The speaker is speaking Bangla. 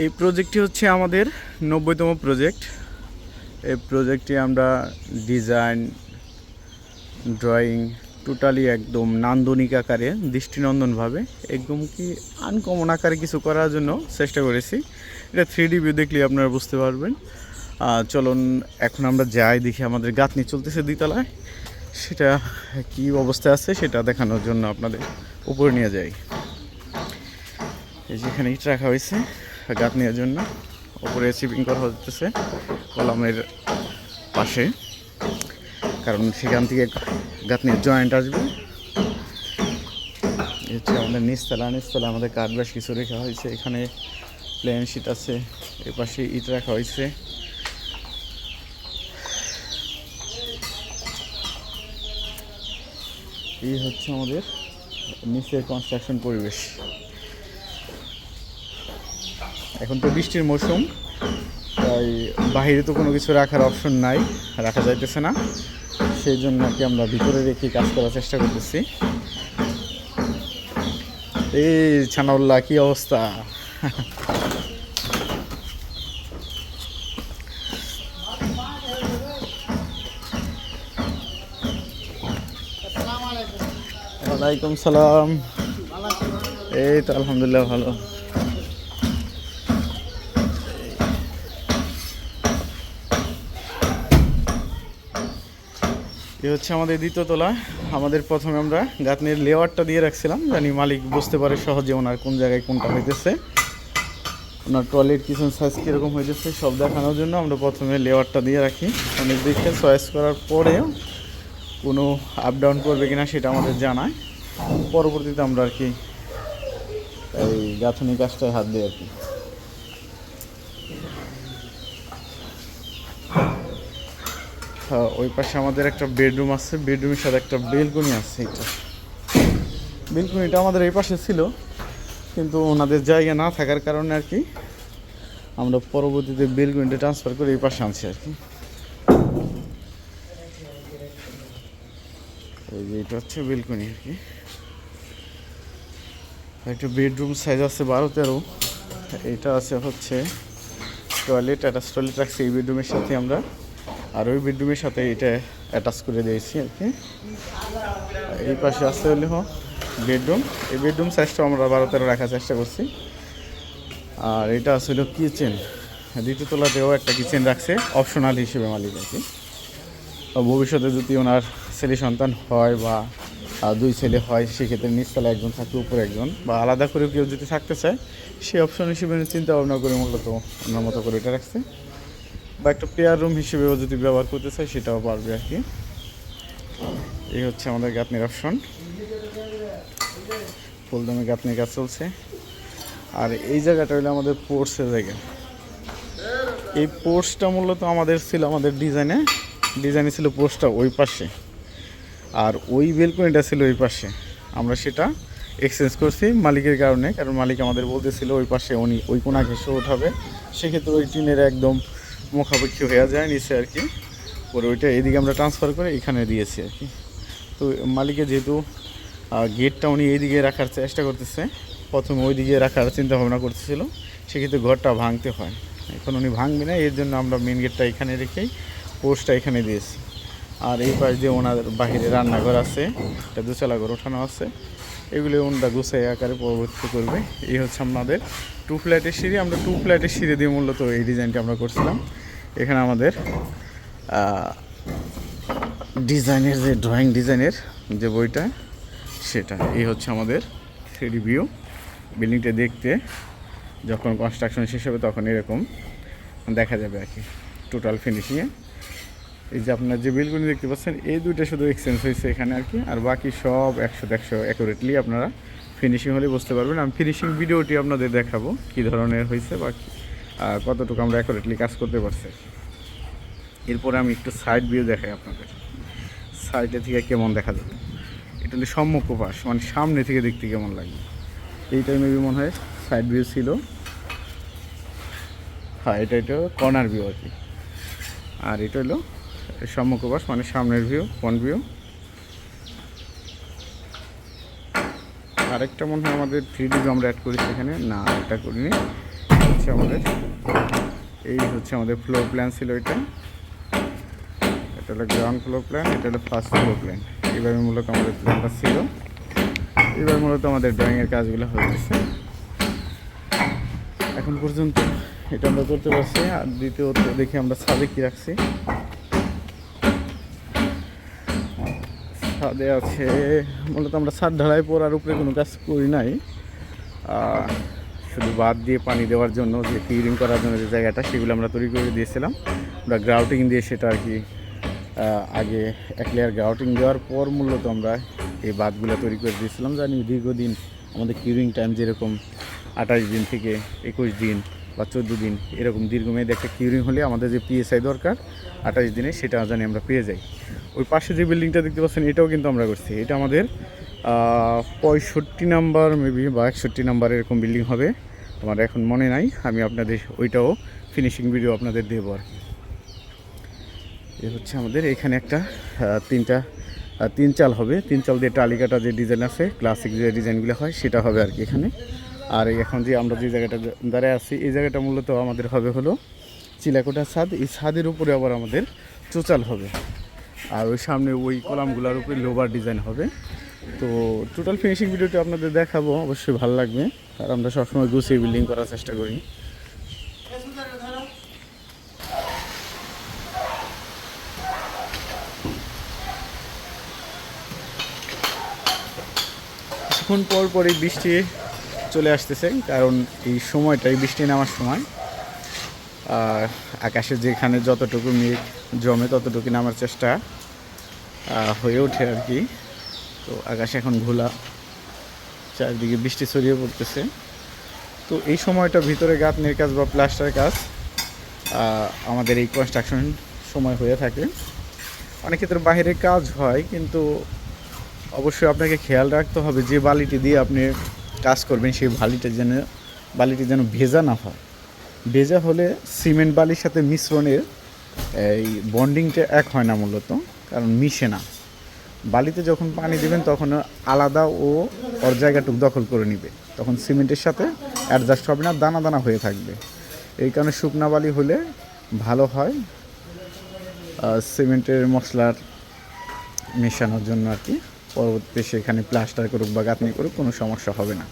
এই প্রজেক্টটি হচ্ছে আমাদের নব্বইতম প্রজেক্ট এই প্রজেক্টটি আমরা ডিজাইন ড্রয়িং টোটালি একদম নান্দনিক আকারে, দৃষ্টিনন্দনভাবে, একদম কি আনকমন আকারে কিছু করার জন্য চেষ্টা করেছি। এটা থ্রি ডি ভিউ দেখলে আপনারা বুঝতে পারবেন। চলুন, এখন আমরা যাই, দেখি আমাদের গাঁথনি চলতেছে দ্বিতলায় সেটা কি অবস্থায় আছে সেটা দেখানোর জন্য আপনাদের উপরে নিয়ে যাই। এই যেখানে ইট রাখা হয়েছে। গাত নেওয়ার জন্য। ওপরে শিপিং করা হতেছে কলামের পাশে। কারণ সেখান থেকে গাঁথনির জয়েন্ট আসবে। হচ্ছে আমাদের নিচতলা। নিচতলা আমাদের কাঠবাস কিছু রেখা হয়েছে। এখানে প্লেন শিট আছে। এ পাশে ইট রাখা হয়েছে। এই হচ্ছে আমাদের নিচের কনস্ট্রাকশন পরিবেশ। এখন তো বৃষ্টির মৌসুম তাই বাইরে তো কোনো কিছু রাখার অপশন নাই রাখা যাইতেছে না। সেই জন্য আর কি আমরা ভিতরে রেখে কাজ করার চেষ্টা করতেছি। এই ছানাউল্লাহ কি অবস্থা? ওয়ালাইকুম সালাম। এই তো আলহামদুলিল্লাহ ভালো। এ হচ্ছে আমাদের দ্বিতীয় তলা। আমাদের প্রথমে আমরা গাঁথনির লেয়ারটা দিয়ে রাখছিলাম। জানি মালিক বুঝতে পারে সহজে ওনার কোন জায়গায় কোনটা হইতেছে। ওনার টয়লেট কিচেন সাইজ কীরকম হইতেছে সব দেখানোর জন্য আমরা প্রথমে লেয়ারটা দিয়ে রাখি। অনেক দেখে চয়েস করার পরেও কোনো আপ ডাউন করবে কিনা সেটা আমাদের জানায়। পরবর্তীতে আমরা আর কি এই গাঁথনি কাজটায় হাত দিই আর কি। ওই পাশে আমাদের একটা বেডরুম আছে, বেডরুমের সাথে একটা বেলকনি আছে এটা। বেলকনিটা আমাদের এই পাশে ছিল, কিন্তু ওনাদের জায়গা না থাকার কারণে আর কি আমরা পরবর্তীতে বেলকনিটা ট্রান্সফার করে এই পাশে আনছি আর কি। এই যে এটা হচ্ছে বেলকনি আর কি। একটা বেডরুম সাইজ আছে বারো তেরো, এটা আছে হচ্ছে টয়লেট অ্যাটাচ টয়লেট রাখছি এই বেডরুমের সাথে আমরা। আর ওই বেডরুমের সাথে এটা অ্যাটাচ করে দিয়েছি আর কি। এই পাশে আসতে হলে বেডরুম। এই বেডরুম সাইজটা আমরা বারো তেরো রাখার চেষ্টা করছি। আর এটা আছে হলো কিচেন দ্বিতীয় তলাতেও একটা কিচেন রাখছে অপশনাল হিসেবে মালিক আর কি। ভবিষ্যতে যদি ওনার ছেলে সন্তান হয় বা দুই ছেলে হয়, সেক্ষেত্রে নিচতলা একজন থাকে উপরে একজন। বা আলাদা করে কেউ যদি থাকতে চায় সেই অপশন হিসেবে চিন্তা ভাবনা করে মূলত ওনার মতো করে এটা রাখছে। বা একটা পেয়ার রুম হিসেবেও যদি ব্যবহার করতে চাই, সেটাও পারবে আর কি। এই হচ্ছে আমাদের গাঁথনির অপশন ফুলদমে গাঁথনির কাজ চলছে। আর এই জায়গাটা হলো আমাদের পোর্টসের জায়গা। এই পোর্টসটা মূলত আমাদের ছিল আমাদের ডিজাইনে ডিজাইনে ছিল পোস্টটা ওই পাশে। আর ওই বেলকনিটা ছিল ওই পাশে। আমরা সেটা এক্সচেঞ্জ করছি মালিকের কারণে। কারণ মালিক আমাদের বলতেছিল, ওই পাশে উনি, ওই কোনা ঘেসে উঠাবে। সেক্ষেত্রে ওই টিনের একদম মুখাপেক্ষি হয়ে যায় নিচে আর কি। পরে ওইটা এদিকে আমরা ট্রান্সফার করে এখানে দিয়েছি আর কি। তো মালিকের যেহেতু গেটটা উনি এইদিকে রাখার চেষ্টা করতেছে, প্রথমে ওই দিকে রাখার চিন্তা ভাবনা করতেছিল, সেক্ষেত্রে ঘরটা ভাঙতে হয়। এখন উনি ভাঙবে না, এর জন্য আমরা মেন গেটটা এখানে রেখেই পোস্টটা এখানে দিয়েছি। আর এই পাশ দিয়ে ওনার বাহিরে রান্নাঘর আছে, একটা দুচালা ঘর ওঠানো আছে, এগুলো ওনারা গুছাই আকারে পরবর্তী করবে। এই হচ্ছে আমাদের টু ফ্ল্যাটের সিঁড়ি, আমরা টু ফ্ল্যাটের সিঁড়ি দিয়ে মূলত এই ডিজাইনটা আমরা করছিলাম। এখানে আমাদের ডিজাইনের যে ড্রয়িং ডিজাইনের যে বইটা, সেটা। এই হচ্ছে আমাদের থ্রি ভিউ বিল্ডিংটা দেখতে যখন কনস্ট্রাকশন শেষ হবে তখন এরকম দেখা যাবে আর কি টোটাল ফিনিশিংয়ে এই যে আপনার যে বিলগুলি দেখতে পাচ্ছেন, এই দুইটা শুধু এক্সচেঞ্জ হয়েছে এখানে আর কি, আর বাকি সব একশো একশো অ্যাকুরেটলি আপনারা ফিনিশিং হলে বুঝতে পারবেন। আমি ফিনিশিং ভিডিওটি আপনাদের দেখাবো, কী ধরনের হয়েছে বা কতটুকু আমরা অ্যাকুরেটলি কাজ করতে পারছি। এরপরে আমি একটু সাইড ভিউ দেখাই আপনাদের। সাইডে থেকে কেমন দেখা যাবে? এটা হলো সম্মুখ পাশ মানে সামনে থেকে দেখতে কেমন লাগবে? এই টাইমে মনে হয় সাইড ভিউ ছিল। হ্যাঁ এটা এটা কর্নার ভিউ আর কি। আর এটা হলো সম্মুখ পাশ মানে সামনের ভিউ ফ্রন্ট ভিউ আরেকটা মনে হয় আমাদের থ্রি ডি আমরা অ্যাড করেছি এখানে না, এটা করিনি। হচ্ছে আমাদের। এই হচ্ছে আমাদের ফ্লোর প্ল্যান ছিল এটা। এটা হলো গ্রাউন্ড ফ্লোর প্ল্যান এটা হলো ফার্স্ট ফ্লোর প্ল্যান এইভাবে মূলত আমাদের প্ল্যানটা ছিল। এবার মূলত আমাদের ড্রয়িংয়ের কাজগুলো হয়ে এখন পর্যন্ত এটা আমরা করতে পারছি, আর দ্বিতীয়ত দেখি আমরা ছাদে কি রাখছি। ছাদে আছে, মূলত আমরা ছাদ ঢালাই পড়ার উপরে কোনো কাজ করি নাই। শুধু বাদ দিয়ে পানি দেওয়ার জন্য, যে কিউরিং করার জন্য যে জায়গাটা, সেগুলো আমরা তৈরি করে দিয়েছিলাম। আমরা গ্রাউটিং দিয়ে সেটা আর কি আগে এক লেয়ার গ্রাউটিং দেওয়ার পর মূলত আমরা এই বাঁধগুলো তৈরি করে দিয়েছিলাম। জানি দীর্ঘদিন আমাদের কিউরিং টাইম যেরকম আঠাশ দিন থেকে একুশ দিন বা চোদ্দ দিন এরকম দীর্ঘমেয়াদী একটা কিউরিং হলে আমাদের যে পিএসআই দরকার আঠাশ দিনে, সেটা জানি আমরা পেয়ে যাই। ওই পাশে যে বিল্ডিংটা দেখতে পাচ্ছেন, এটাও কিন্তু আমরা করছি। এটা আমাদের পঁয়ষট্টি নাম্বার মেবি বা একষট্টি নাম্বার এরকম বিল্ডিং হবে। আমার এখন মনে নাই, আমি আপনাদের ওইটাও ফিনিশিং ভিডিও আপনাদের দেবো আর এ হচ্ছে আমাদের এখানে একটা তিনটা তিন চাল হবে। তিন চাল দিয়ে টালিকাটা যে ডিজাইন আছে ক্লাসিক যে ডিজাইনগুলো হয়, সেটা হবে আর কি এখানে। আর এখন যে আমরা যে জায়গাটা দাঁড়ায় আছি, এই জায়গাটা মূলত আমাদের হবে হলো চিলাকোটা ছাদ। এই ছাদের উপরে আবার আমাদের চোচাল হবে। আর ওই সামনে ওই কলামগুলোর উপরে লোবার ডিজাইন হবে। তো টোটাল ফিনিশিং ভিডিওটা আপনাদের দেখাবো, অবশ্যই ভালো লাগবে। আর আমরা সবসময় গুছিয়ে বিল্ডিং করার চেষ্টা করি। কিছুক্ষণ পর পরই বৃষ্টি চলে আসতেছে, কারণ এই সময়টাই বৃষ্টি নামার সময়। আর আকাশে যেখানে যতটুকু মেঘ জমে ততটুকু নামার চেষ্টা হয়ে ওঠে আর কি। তো আকাশে এখন ঘোলা, চারিদিকে বৃষ্টি ছড়িয়ে পড়তেছে। তো এই সময়টা ভিতরে গাঁথনির কাজ বা প্লাস্টার কাজ আমাদের এই কনস্ট্রাকশন সময় হয়ে থাকে। অনেক ক্ষেত্রে বাইরে কাজ হয়, কিন্তু অবশ্যই আপনাকে খেয়াল রাখতে হবে যে বালিটি দিয়ে আপনি কাজ করবেন, সেই বালিটা যেন, বালিটি যেন ভেজা না হয়। ভেজা হলে সিমেন্ট বালির সাথে মিশ্রণের এই বন্ডিংটা এক হয় না মূলত, কারণ মিশে না। বালিতে যখন পানি দিবেন, তখন আলাদা ও ওর জায়গাটুক দখল করে নিবে। তখন সিমেন্টের সাথে অ্যাডজাস্ট হবে না, দানা দানা হয়ে থাকবে। এই কারণে শুকনা বালি হলে ভালো হয় সিমেন্টের মশলার মেশানোর জন্য আর কি। পরবর্তীতে সেখানে প্লাস্টার করুক বা গাঁথনি করুক, কোনো সমস্যা হবে না।